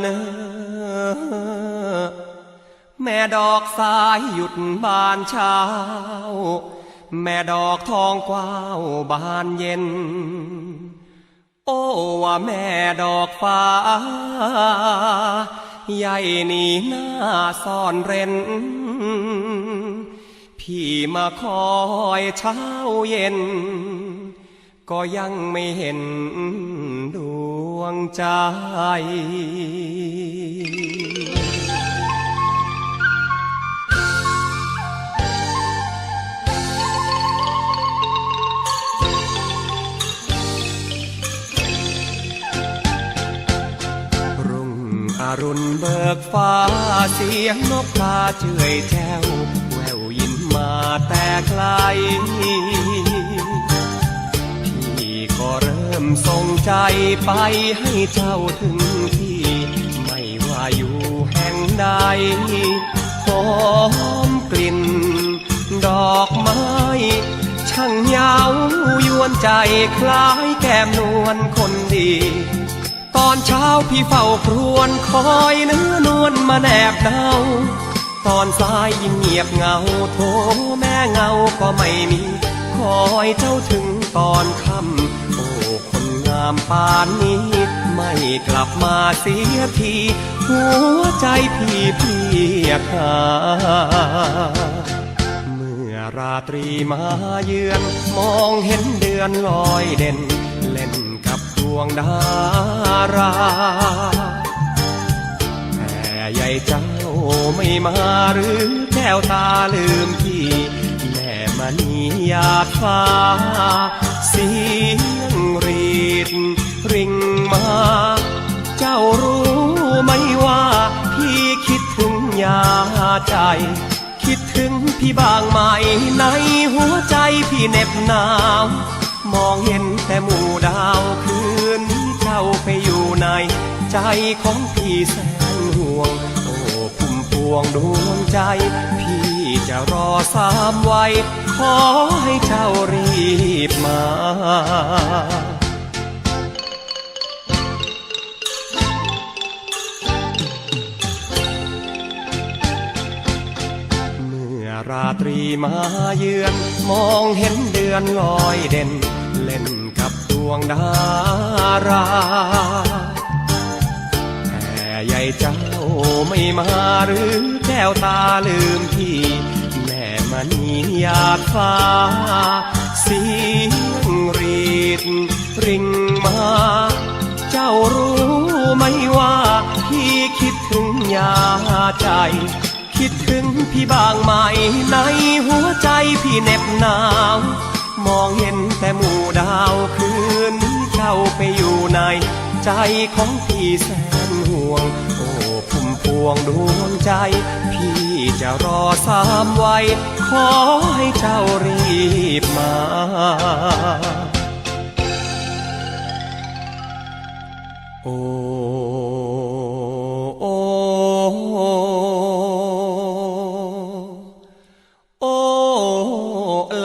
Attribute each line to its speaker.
Speaker 1: เนอแม่ดอกสายหยุดบานเช้า แม่ดอกทองกว้าวบานเย็น โอ้ว่าแม่ดอกฟ้า ใหญ่นี่หน้าซ่อนเร้น พี่มาคอยเช้าเย็น ก็ยังไม่เห็นดวงใจ รุ่งอรุณเบิกฟ้าเสียงนกกาเจื่อยแจ้วแววยินมาแต่ไกล มส่งใจไปให้เจ้าถึงที่ ไม่ว่าอยู่แห่งใดหอมกลิ่น ดอกไม้ ช่างเยาวยวนใจคล้ายแก้มนวลคนดี ตอนเช้าพี่เฝ้าครวนคอยเนื้อนวลมาแนบเนาตอนสายยิ่งเงียบเงาโทแม่เงาก็ไม่มี คอยเจ้าถึงตอนค่ำามปานนี้ ไม่กลับมาเสียที หัวใจพี่เพียกหาเมื่อราตรีมาเยือน มองเห็นเดือนลอยเด่น เล่นกับดวงดาราแต่ใหญ่เจ้าไม่มาหรือแก้วตาลืมพี่แม่มณีหยาดฟ้าเสีย ยาใจ คิดถึงพี่บางไหมในหัวใจพี่เหน็บหนาว มองเห็นแต่หมู่ดาวคืนนี้เจ้าไปอยู่ใน ใจของพี่แสนห่วง โอ้พุ่มพวงดวงใจ พี่จะรอสามไว้ ขอให้เจ้ารีบมา ตรีมาเยือน มองเห็นเดือนลอยเด่น เล่นกับดวงดาราแต่ใหญ่เจ้าไม่มาหรือแก้วตาลืมพี่ แม่มณีหยาดฟ้า เสียงรีดริงมา เจ้ารู้ไหมว่า พี่คิดถึงยาใจ คิดถึงพี่บางไหมในหัวใจพี่เหน็บหนาว มองเห็นแต่หมู่ดาวคืนนี้เจ้าไปอยู่ในใจของพี่แสนห่วง โอ้พุ่มพวงดวงใจ พี่จะรอสามไว้ขอให้เจ้ารีบมาโอ้